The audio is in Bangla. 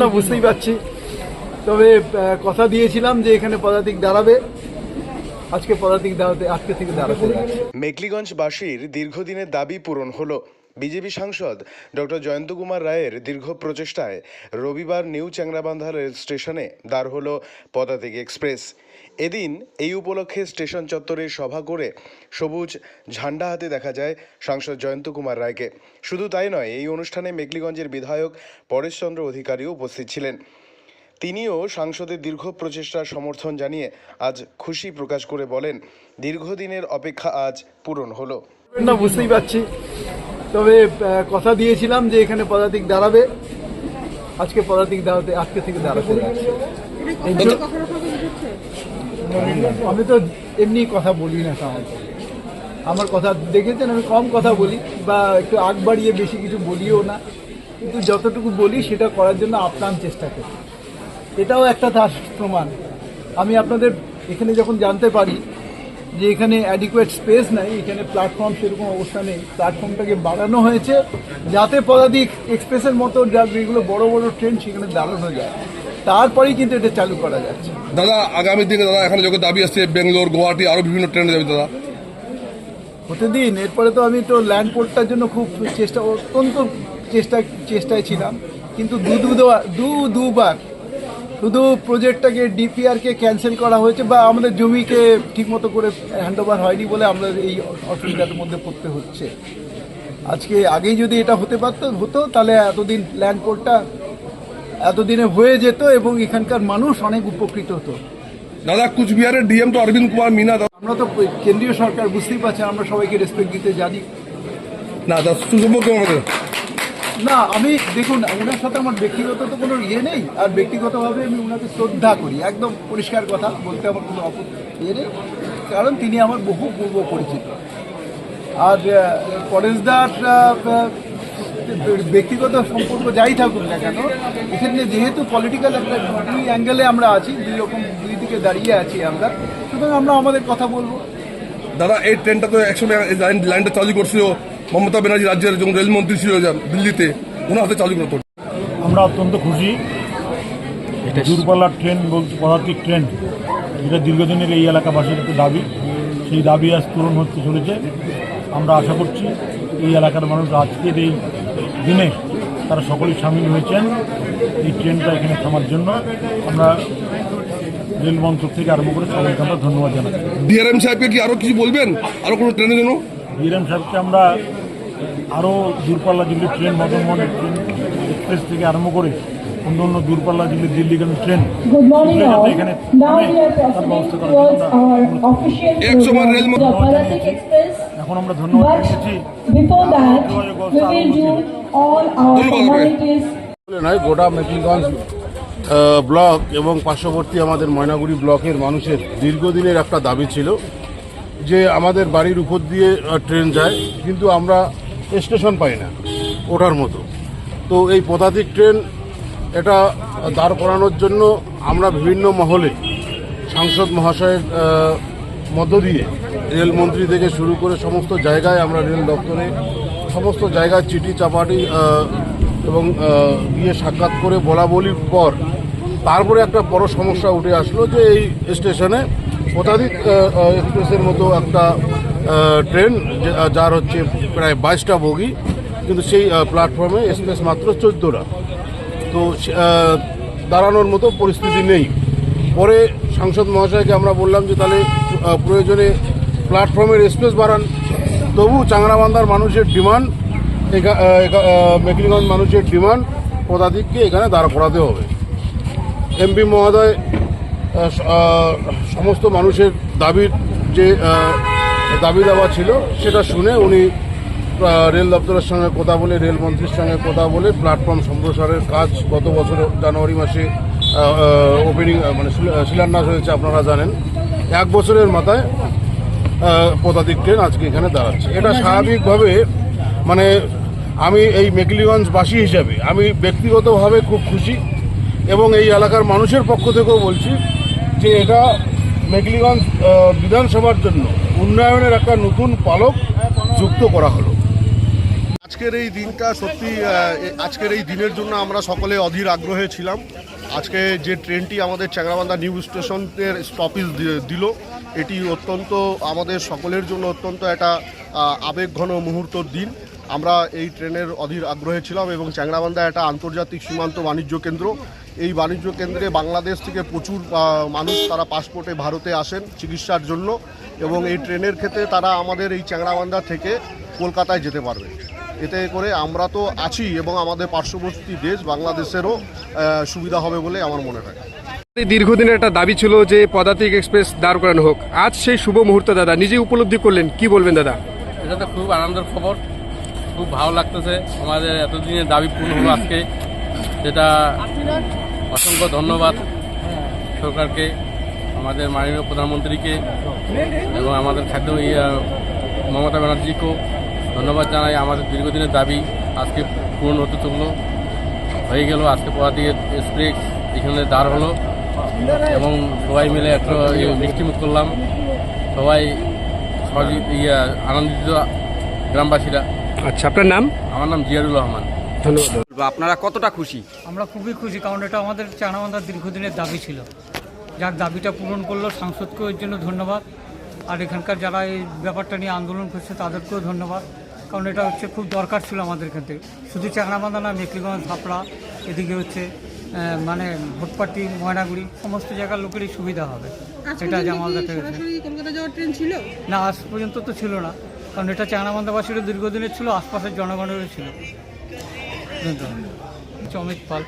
না, বুঝতেই পারছি। তবে কথা দিয়েছিলাম যে এখানে পদাতিক দাঁড়াবে। আজকে পদাতিক দাঁড়াতে আজকে থেকে দাঁড়াতে যাচ্ছে। মেকলিগঞ্জবাসীর দীর্ঘদিনের দাবি পূরণ হলো। বিজেপি সাংসদ ডক্টর জয়ন্ত কুমার রায়ের দীর্ঘ প্রচেষ্টায় রবিবার নিউ চ্যাংরাবান্ধা রেল স্টেশনে দাঁড় হল পদাতিক এক্সপ্রেস। এদিন এই উপলক্ষে স্টেশন চত্বরে সভা করে সবুজ ঝান্ডা হাতে দেখা যায় সাংসদ জয়ন্ত কুমার রায়কে। শুধু তাই নয়, এই অনুষ্ঠানে মেকলিগঞ্জের বিধায়ক পরেশচন্দ্র অধিকারীও উপস্থিত ছিলেন। তিনিও সাংসদের দীর্ঘ প্রচেষ্টার সমর্থন জানিয়ে আজ খুশি প্রকাশ করে বলেন, দীর্ঘদিনের অপেক্ষা আজ পূরণ হলো। না, বুঝতেই পারছি। তবে কথা দিয়েছিলাম যে এখানে পদাতিক দাঁড়াবে। আজকে পদাতিক দাঁড়াতে আজকে থেকে দাঁড়াতে যাচ্ছে আমি তো এমনি কথা বলি না সাধারণত আমার কথা দেখেছেন আমি কম কথা বলি বা একটু আগ বাড়িয়ে বেশি কিছু বলিও না। কিন্তু যতটুকু বলি সেটা করার জন্য আপ্রাণ চেষ্টা করি। এটাও একটা তার প্রমাণ। আমি আপনাদের এখানে যখন জানতে পারি যে এখানে অ্যাডিকুয়েট স্পেস নাই এখানে প্ল্যাটফর্ম সেরকম অবস্থা নেই। প্ল্যাটফর্মটাকে বাড়ানো হয়েছে যাতে পদাতিক এক্সপ্রেসের মতো যা যেগুলো বড় বড় ট্রেন সেখানে দাঁড়ানো যায়। তারপরেই কিন্তু এটা চালু করা যাচ্ছে। দাদা আগামী দিনে দাদা এখানে যখন দাবি আসছে বেঙ্গলোর গুয়াহাটি আরও বিভিন্ন ট্রেন যাবে দাদা। হতে দিন এরপরে তো আমি তো ল্যান্ড পোর্টটার জন্য খুব চেষ্টা অত্যন্ত চেষ্টা চেষ্টায় ছিলাম। কিন্তু দু দুবার শুধু প্রজেক্টটাকে ডিপিআরকে ক্যান্সেল করা হয়েছে বা আমাদের জমিকে ঠিকমতো করে হ্যান্ড ওভার হয়নি বলে আমরা এই অসুবিধার মধ্যে পড়তে হচ্ছে। আজকে আগেই যদি এটা হতে পারত হতো তাহলে এতদিন ল্যান্ড পোর্টটা এতদিনে হয়ে যেত এবং এখানকার মানুষ অনেক উপকৃত হতো। দাদা কুচবিহারের ডিএম তো অরবিন্দ কুমার মিনা আমরা তো কেন্দ্রীয় সরকার বুঝতেই পারছেন আমরা সবাইকে রেসপেক্ট দিতে জানি। না দাদা সুসম্পর্ক আমাদের। না, আমি, দেখুন, ওনার সাথে আমার ব্যক্তিগত তো কোনো ইয়ে নেই, আর ব্যক্তিগতভাবে আমি ওনাকে শ্রদ্ধা করি। একদম পরিষ্কার কথা, বলতে আমার কোনো ইয়ে নেই, কারণ তিনি আমার বহু পূর্ব পরিচিত। আর পরেশদার ব্যক্তিগত সম্পর্ক যাই থাকুক না কেন, এখানে যেহেতু পলিটিক্যাল একটা দুই অ্যাঙ্গেলে আমরা আছি, দুই রকম দুই দিকে দাঁড়িয়ে আছি আমরা, সুতরাং আমরা আমাদের কথা বলব। দাদা, এই ট্রেনটা তো একসময় লাইন লাইনটা চালু করছিল। মমতা ব্যানার্জি রাজ্যের যখন রেলমন্ত্রী ছিল যা দিল্লিতে ওনার হাতে চালু করতো আমরা অত্যন্ত খুশি। এটা দূরপাল্লার ট্রেন বলতে পদাতিক ট্রেন যেটা দীর্ঘদিনের এই এলাকাবাসীর একটা দাবি। সেই দাবি আজ পূরণ হতে চলেছে। আমরা আশা করছি এই এলাকার মানুষ আজকের এই দিনে তারা সকলেই সামিল হয়েছেন। এই ট্রেনটা এখানে থামার জন্য আমরা রেল মন্ত্রক থেকে আরম্ভ করে সবাইকে আমরা ধন্যবাদ জানাই ডিআরএম সাহেবকে কি আরও কিছু বলবেন? আরও কোনো ট্রেনের জন্য বিরাম সাহেবকে আমরা আরও দূরপাল্লা যেগুলি ট্রেন মদনমোহন ট্রেন এক্সপ্রেস থেকে আরম্ভ করে অন্য অন্য দূরপাল্লা যেগুলি দিল্লিগামী ট্রেন। এখানে তার ব্যবস্থা এখন আমরা ধন্যবাদ But জানিয়েছি before that, we will do all our ধন্যবাদ আপনাকে। formalities. বলে নয় গোটা মেকিংগঞ্জ ব্লক এবং পার্শ্ববর্তী আমাদের ময়নাগুড়ি ব্লকের মানুষের দীর্ঘদিনের একটা দাবি ছিল যে আমাদের বাড়ির উপর দিয়ে ট্রেন যায়। কিন্তু আমরা স্টেশন পাই না, ওঠার মতো। তো এই পদাতিক ট্রেন এটা দাঁড় করানোর জন্য আমরা বিভিন্ন মহলে সাংসদ মহাশয়ের মধ্য দিয়ে রেলমন্ত্রী থেকে শুরু করে সমস্ত জায়গায় আমরা রেল দপ্তরে সমস্ত জায়গায় চিঠি, চাপাটি এবং গিয়ে সাক্ষাৎ করে বলা বলির পর তারপরে একটা বড় সমস্যা উঠে আসলো যে এই স্টেশনে শতাধিক এক্সপ্রেসের মতো একটা ট্রেন যার হচ্ছে প্রায় বাইশটা বগি, কিন্তু সেই প্ল্যাটফর্মে স্পেস মাত্র চোদ্দোটা। তো দাঁড়ানোর মতো পরিস্থিতি নেই। পরে সাংসদ মহাশয়কে আমরা বললাম যে, তাহলে প্রয়োজনে প্ল্যাটফর্মের স্পেস বাড়ান। তবু চাংরাবান্ধার মানুষের ডিমান্ড মেকলিগঞ্জ মানুষের ডিমান্ড পদাতিককে এখানে দাঁড় করাতে হবে। এমপি মহোদয় সমস্ত মানুষের দাবির যে দাবি দাওয়া ছিল, সেটা শুনে উনি রেল দপ্তরের সঙ্গে কথা বলে রেলমন্ত্রীর সঙ্গে কথা বলে প্ল্যাটফর্ম সম্প্রসারের কাজ গত বছর জানুয়ারি মাসে ওপেনিং মানে শিলান্যাস হয়েছে আপনারা জানেন। এক বছরের মাথায় পদাতিক ট্রেন আজকে এখানে দাঁড়াচ্ছে। এটা স্বাভাবিকভাবে মানে আমি এই মেকলিগঞ্জবাসী হিসাবে, আমি ব্যক্তিগতভাবে খুব খুশি এবং এই এলাকার মানুষের পক্ষ থেকেও বলছি যে এটা মেকলিগঞ্জ আহ, বিধানসভার জন্য উন্নয়নের একটা নতুন পালক যুক্ত করা হলো। আজকের এই দিনটা সত্যি আজকের এই দিনের জন্য আমরা সকলে অধীর আগ্রহে ছিলাম। আজকে যে ট্রেনটি আমাদের চ্যাংরাবান্ধা নিউ স্টেশনের স্টপেজ দিল এটি অত্যন্ত আমাদের সকলের জন্য অত্যন্ত একটা আবেগঘন মুহূর্তর দিন। আমরা এই ট্রেনের অধীর আগ্রহে ছিলাম এবং চ্যাংরাবান্ধা একটা আন্তর্জাতিক সীমান্ত বাণিজ্য কেন্দ্র। এই বাণিজ্য কেন্দ্রে বাংলাদেশ থেকে প্রচুর মানুষ তারা পাসপোর্টে ভারতে আসেন চিকিৎসার জন্য এবং এই ট্রেনের ক্ষেত্রে তারা আমাদের এই চ্যাংরাবান্ধা থেকে কলকাতায় যেতে পারবে। এতে করে আমরা তো আছি এবং আমাদের পার্শ্ববর্তী দেশ বাংলাদেশেরও সুবিধা হবে বলে আমার মনে হয়। দীর্ঘদিনের একটা দাবি ছিল যে পদাতিক এক্সপ্রেস দাঁড় করানো হোক। আজ সেই শুভ মুহূর্ত দাদা। নিজে উপলব্ধি করলেন। কি বলবেন দাদা? এটা তো খুব আনন্দের খবর। খুব ভালো লাগতেছে। আমাদের এতদিনের দাবি পূর্ণ হলো আজকে। সেটা অসংখ্য ধন্যবাদ সরকারকে, আমাদের মাননীয় প্রধানমন্ত্রীকে এবং আমাদের খাদ্য মমতা ব্যানার্জিকেও ধন্যবাদ জানাই। আমাদের দীর্ঘদিনের দাবি আজকে পূরণ হতে চলল। হয়ে গেল আজকে পদাতিকের স্প্রে, এখানে দাঁড় হলো। এবং সবাই মিলে একটা মিষ্টিমুখ করলাম। সবাই সহযোগি, ইয়া, আনন্দিত গ্রামবাসীরা। আচ্ছা আপনার নাম? আমার নাম জিয়ারুল রহমান। ধন্যবাদ। আপনারা কতটা খুশি? আমরা খুবই খুশি কারণ এটা আমাদের চানাবান্ধার দীর্ঘদিনের দাবি ছিল। যার দাবিটা পূরণ করল সাংসদকেও এর জন্য ধন্যবাদ। আর এখানকার যারা এই ব্যাপারটা নিয়ে আন্দোলন করছে তাদেরকেও ধন্যবাদ। কারণ এটা হচ্ছে খুব দরকার ছিল আমাদের এখান থেকে। শুধু চাকরাবান্ধা না মেকলিগঞ্জ ধাপড়া এদিকে হচ্ছে মানে ভোটপাটি ময়নাগুড়ি সমস্ত জায়গার লোকেরই সুবিধা হবে। এটা জামালদা থেকে কলকাতা যাওয়ার ট্রেন ছিল? না আজ পর্যন্ত তো ছিল না। কারণ এটা চাকরাবান্ধাবাসীরও দীর্ঘদিনের ছিল আশপাশের জনগণেরও ছিল। চমিত পাল।